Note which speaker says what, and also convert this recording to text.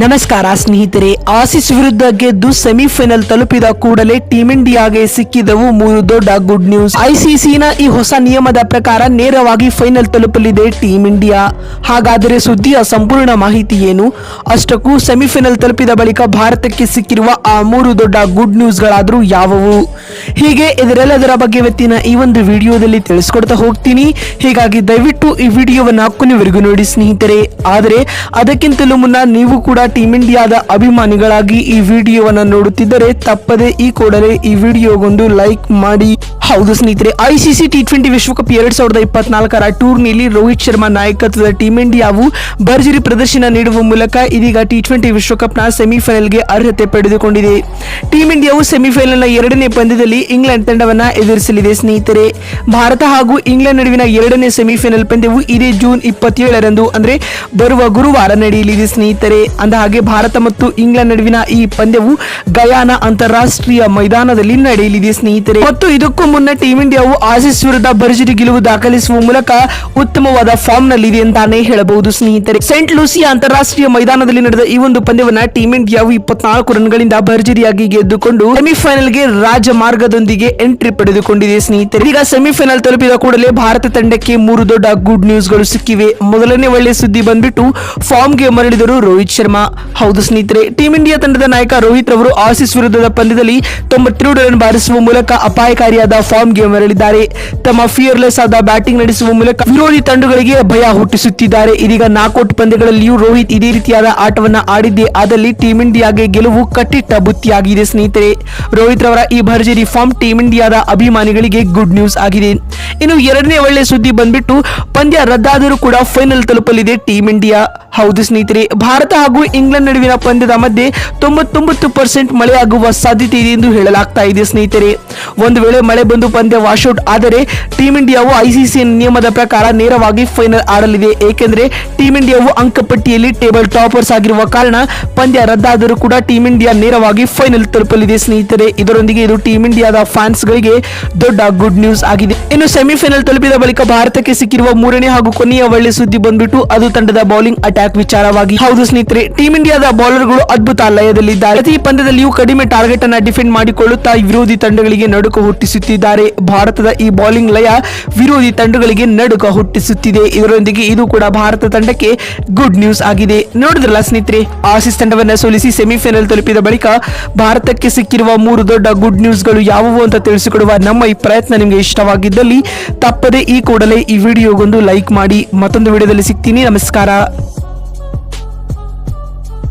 Speaker 1: ನಮಸ್ಕಾರ ಸ್ನೇಹಿತರೆ, ಆಸಿಸ್ ವಿರುದ್ಧ ಗೆದ್ದು ಸೆಮಿಫೈನಲ್ ತಲುಪಿದ ಕೂಡಲೇ ಟೀಂ ಇಂಡಿಯಾಗೆ ಸಿಕ್ಕಿದವು ಮೂರು ದೊಡ್ಡ ಗುಡ್ ನ್ಯೂಸ್ ಐಸಿಸಿನ ಈ ಹೊಸ ನಿಯಮದ ಪ್ರಕಾರ ನೇರವಾಗಿ ಫೈನಲ್ ತಲುಪಲಿದೆ ಟೀಂ ಇಂಡಿಯಾ ಹಾಗಾದರೆ ಸುದ್ದಿಯ ಸಂಪೂರ್ಣ ಮಾಹಿತಿ ಏನು? ಅಷ್ಟಕ್ಕೂ ಸೆಮಿಫೈನಲ್ ತಲುಪಿದ ಬಳಿಕ ಭಾರತಕ್ಕೆ ಸಿಕ್ಕಿರುವ ಆ ಮೂರು ದೊಡ್ಡ ಗುಡ್ ನ್ಯೂಸ್ಗಳಾದರೂ ಯಾವುವು? ಹೀಗೆ ಇದರೆಲ್ಲದರ ಬಗ್ಗೆ ಇವತ್ತಿನ ಈ ಒಂದು ವಿಡಿಯೋದಲ್ಲಿ ತಿಳಿಸ್ಕೊಡ್ತಾ ಹೋಗ್ತೀನಿ. ಹೀಗಾಗಿ ದಯವಿಟ್ಟು ಈ ವಿಡಿಯೋವನ್ನು ಕೊನೆವರೆಗೂ ನೋಡಿ ಸ್ನೇಹಿತರೆ. ಆದರೆ ಅದಕ್ಕಿಂತಲೂ ಮುನ್ನ ನೀವು ಕೂಡ ಟೀಂ ಇಂಡಿಯಾದ ಅಭಿಮಾನಿಗಳಾಗಿ ಈ ವಿಡಿಯೋವನ್ನು ನೋಡುತ್ತಿದ್ದರೆ ತಪ್ಪದೆ ಈ ಕೂಡಲೇ ಈ ವಿಡಿಯೋಗೊಂದು ಲೈಕ್ ಮಾಡಿ. ಹೌದು ಸ್ನೇಹಿತರೆ ಐಸಿಸಿ ಟಿ ಟ್ವೆಂಟಿ ವಿಶ್ವಕಪ್ ಎರಡ್ ಸಾವಿರದ ಇಪ್ಪತ್ನಾಲ್ಕರ ಟೂರ್ನಿಯಲ್ಲಿ ರೋಹಿತ್ ಶರ್ಮಾ ನಾಯಕತ್ವದ ಟೀಂ ಇಂಡಿಯಾವು ಭರ್ಜರಿ ಪ್ರದರ್ಶನ ನೀಡುವ ಮೂಲಕ ಇದೀಗ ಟಿ ಟ್ವೆಂಟಿ ವಿಶ್ವಕಪ್ನ ಸೆಮಿಫೈನಲ್ಗೆ ಅರ್ಹತೆ ಪಡೆದುಕೊಂಡಿದೆ. ಟೀಂ ಇಂಡಿಯಾವು ಸೆಮಿಫೈನಲ್ನ ಎರಡನೇ ಪಂದ್ಯದಲ್ಲಿ ಇಂಗ್ಲೆಂಡ್ ತಂಡವನ್ನ ಎದುರಿಸಲಿದೆ ಸ್ನೇಹಿತರೆ. ಭಾರತ ಹಾಗೂ ಇಂಗ್ಲೆಂಡ್ ನಡುವಿನ ಎರಡನೇ ಸೆಮಿಫೈನಲ್ ಪಂದ್ಯವು ಇದೇ ಜೂನ್ ಇಪ್ಪತ್ತೇಳರಂದು, ಅಂದ್ರೆ ಬರುವ ಗುರುವಾರ ನಡೆಯಲಿದೆ ಸ್ನೇಹಿತರೆ. ಅಂದ ಹಾಗೆ ಭಾರತ ಮತ್ತು ಇಂಗ್ಲೆಂಡ್ ನಡುವಿನ ಈ ಪಂದ್ಯವು ಗಯಾನ ಅಂತಾರಾಷ್ಟ್ರೀಯ ಮೈದಾನದಲ್ಲಿ ನಡೆಯಲಿದೆ ಸ್ನೇಹಿತರೆ. ಮತ್ತು ಇದಕ್ಕೂ ಮುನ್ನ ಟೀಂ ಇಂಡಿಯಾವು ಆಸೀಸ್ ವಿರುದ್ಧ ಭರ್ಜರಿ ಗೆಲುವು ದಾಖಲಿಸುವ ಮೂಲಕ ಉತ್ತಮವಾದ ಫಾರ್ಮ್ ನಲ್ಲಿದೆ ಅಂತಾನೆ ಹೇಳಬಹುದು ಸ್ನೇಹಿತರೆ. ಸೆಂಟ್ ಲೂಸಿಯಾ ಅಂತಾರಾಷ್ಟ್ರೀಯ ಮೈದಾನದಲ್ಲಿ ನಡೆದ ಈ ಒಂದು ಪಂದ್ಯವನ್ನ ಟೀಂ ಇಂಡಿಯಾವು ಇಪ್ಪತ್ನಾಲ್ಕು ರನ್ಗಳಿಂದ ಭರ್ಜರಿಯಾಗಿ ಗೆದ್ದುಕೊಂಡು ಸೆಮಿಫೈನಲ್ ಸೆಮಿಫೈನಲ್ಗೆ ರಾಜಮಾರ್ಗದೊಂದಿಗೆ ಎಂಟ್ರಿ ಪಡೆದುಕೊಂಡಿದೆ ಸ್ನೇಹಿತರೆ. ಈಗ ಸೆಮಿಫೈನಲ್ ತಲುಪಿದ ಕೂಡಲೇ ಭಾರತ ತಂಡಕ್ಕೆ ಮೂರು ದೊಡ್ಡ ಗುಡ್ ನ್ಯೂಸ್ಗಳು ಸಿಕ್ಕಿವೆ. ಮೊದಲನೇ ಒಳ್ಳೆ ಸುದ್ದಿ ಬಂದ್ಬಿಟ್ಟು ಫಾರ್ಮ್ಗೆ ಮರಳಿದರು ರೋಹಿತ್ ಶರ್ಮಾ. 아 ಹೌದು ಸ್ನೇಹಿತರೆ ಟೀಂ ಇಂಡಿಯಾ ತಂಡದ ನಾಯಕ ರೋಹಿತ್ ರವರು ಆಸಿಸ್ ವಿರುದ್ಧದ ಪಂದ್ಯದಲ್ಲಿ ತೊಂಬತ್ತೆರಡು ರನ್ ಬಾರಿಸುವ ಮೂಲಕ ಅಪಾಯಕಾರಿಯಾದ ಫಾರ್ಮ್ಗೆ ಮರಳಿದ್ದಾರೆ. ತಮ್ಮ ಫಿಯರ್ಲೆಸ್ ಆದ ಬ್ಯಾಟಿಂಗ್ ನಡೆಸುವ ಮೂಲಕ ವಿರೋಧಿ ತಂಡಗಳಿಗೆ ಭಯ ಹುಟ್ಟಿಸುತ್ತಿದ್ದಾರೆ. ಇದೀಗ ನಾಕೌಟ್ ಪಂದ್ಯಗಳಲ್ಲಿಯೂ ರೋಹಿತ್ ಇದೇ ರೀತಿಯಾದ ಆಟವನ್ನ ಆಡಿದ್ದೇ ಆದಲ್ಲಿ ಟೀಂ ಇಂಡಿಯಾಗೆ ಗೆಲುವು ಕಟ್ಟಿಟ್ಟ ಬುತ್ತಿಯಾಗಿದೆ ಸ್ನೇಹಿತರೆ. ರೋಹಿತ್ ರವರ ಈ ಭರ್ಜರಿ ಫಾರ್ಮ್ ಟೀಂ ಇಂಡಿಯಾದ ಅಭಿಮಾನಿಗಳಿಗೆ ಗುಡ್ ನ್ಯೂಸ್ ಆಗಿದೆ. ಇನ್ನು ಎರಡನೇ ಒಳ್ಳೆ ಸುದ್ದಿ ಬಂದ್ಬಿಟ್ಟು, ಪಂದ್ಯ ರದ್ದಾದರೂ ಕೂಡ ಫೈನಲ್ ತಲುಪಲಿದೆ ಟೀಂ ಇಂಡಿಯಾ ಹೌದು ಸ್ನೇಹಿತರೆ, ಭಾರತ ಹಾಗೂ ಇಂಗ್ಲೆಂಡ್ ನಡುವಿನ ಪಂದ್ಯದ ಮಧ್ಯೆ ತೊಂಬತ್ತೊಂಬತ್ತು ಪರ್ಸೆಂಟ್ ಮಳೆಯಾಗುವ ಸಾಧ್ಯತೆ ಇದೆ ಎಂದು ಹೇಳಲಾಗ್ತಾ ಇದೆ ಸ್ನೇಹಿತರೆ. ಒಂದು ವೇಳೆ ಮಳೆ ಬಂದು ಪಂದ್ಯ ವಾಶೌಟ್ ಆದರೆ ಟೀಂ ಇಂಡಿಯಾವು ಐಸಿಸಿ ನಿಯಮದ ಪ್ರಕಾರ ನೇರವಾಗಿ ಫೈನಲ್ ಆಡಲಿದೆ. ಏಕೆಂದರೆ ಟೀಂ ಇಂಡಿಯಾವು ಅಂಕಪಟ್ಟಿಯಲ್ಲಿ ಟೇಬಲ್ ಟಾಪರ್ಸ್ ಆಗಿರುವ ಕಾರಣ ಪಂದ್ಯ ರದ್ದಾದರೂ ಕೂಡ ಟೀಂ ಇಂಡಿಯಾ ನೇರವಾಗಿ ಫೈನಲ್ ತಲುಪಲಿದೆ ಸ್ನೇಹಿತರೆ. ಇದರೊಂದಿಗೆ ಇದು ಟೀಂ ಇಂಡಿಯಾದ ಫ್ಯಾನ್ಸ್ ಗಳಿಗೆ ದೊಡ್ಡ ಗುಡ್ ನ್ಯೂಸ್ ಆಗಿದೆ. ಇನ್ನು ಸೆಮಿಫೈನಲ್ ತಲುಪಿದ ಬಳಿಕ ಭಾರತಕ್ಕೆ ಸಿಕ್ಕಿರುವ ಮೂರನೇ ಹಾಗೂ ಕೊನೆಯ ಒಳ್ಳೆ ಸುದ್ದಿ ಬಂದ್ಬಿಟ್ಟು ಅದು ತಂಡದ ಬೌಲಿಂಗ್ ಅಟ್ಯಾಕ್ ವಿಚಾರವಾಗಿ. ಹೌದು ಸ್ನೇಹಿತರೆ ಟೀಂ ಇಂಡಿಯಾದ ಬೌಲರ್ಗಳು ಅದ್ಭುತ ಲಯದಲ್ಲಿದ್ದಾರೆ. ಪ್ರತಿ ಪಂದ್ಯದಲ್ಲಿಯೂ ಕಡಿಮೆ ಟಾರ್ಗೆಟ್ ಅನ್ನ ಡಿಫೆಂಡ್ ಮಾಡಿಕೊಳ್ಳುತ್ತಾ ವಿರೋಧಿ ತಂಡಗಳಿಗೆ ನಡುಕ ಹುಟ್ಟಿಸುತ್ತಿದ್ದಾರೆ. ಭಾರತದ ಈ ಬೌಲಿಂಗ್ ಲಯ ವಿರೋಧಿ ತಂಡಗಳಿಗೆ ನಡುಕ ಹುಟ್ಟಿಸುತ್ತಿದೆ. ಇದರೊಂದಿಗೆ ಇದು ಕೂಡ ಭಾರತ ತಂಡಕ್ಕೆ ಗುಡ್ ನ್ಯೂಸ್ ಆಗಿದೆ. ನೋಡಿದ್ರಲ್ಲ ಸ್ನೇಹಿತರೆ, ಆಸಿಸ್ ತಂಡವನ್ನು ಸೋಲಿಸಿ ಸೆಮಿಫೈನಲ್ ತಲುಪಿದ ಬಳಿಕ ಭಾರತಕ್ಕೆ ಸಿಕ್ಕಿರುವ ಮೂರು ದೊಡ್ಡ ಗುಡ್ ನ್ಯೂಸ್ಗಳು ಯಾವುವು ಅಂತ ತಿಳಿಸಿಕೊಡುವ ನಮ್ಮ ಈ ಪ್ರಯತ್ನ ನಿಮಗೆ ಇಷ್ಟವಾಗಿದ್ದಲ್ಲಿ, ತಪ್ಪದೆ ಈ ಕೂಡಲೇ ಈ ವಿಡಿಯೋಗೊಂದು ಲೈಕ್ ಮಾಡಿ ಮತ್ತೊಂದು ವಿಡಿಯೋದಲ್ಲಿ ಸಿಗ್ತೀನಿ. ನಮಸ್ಕಾರ.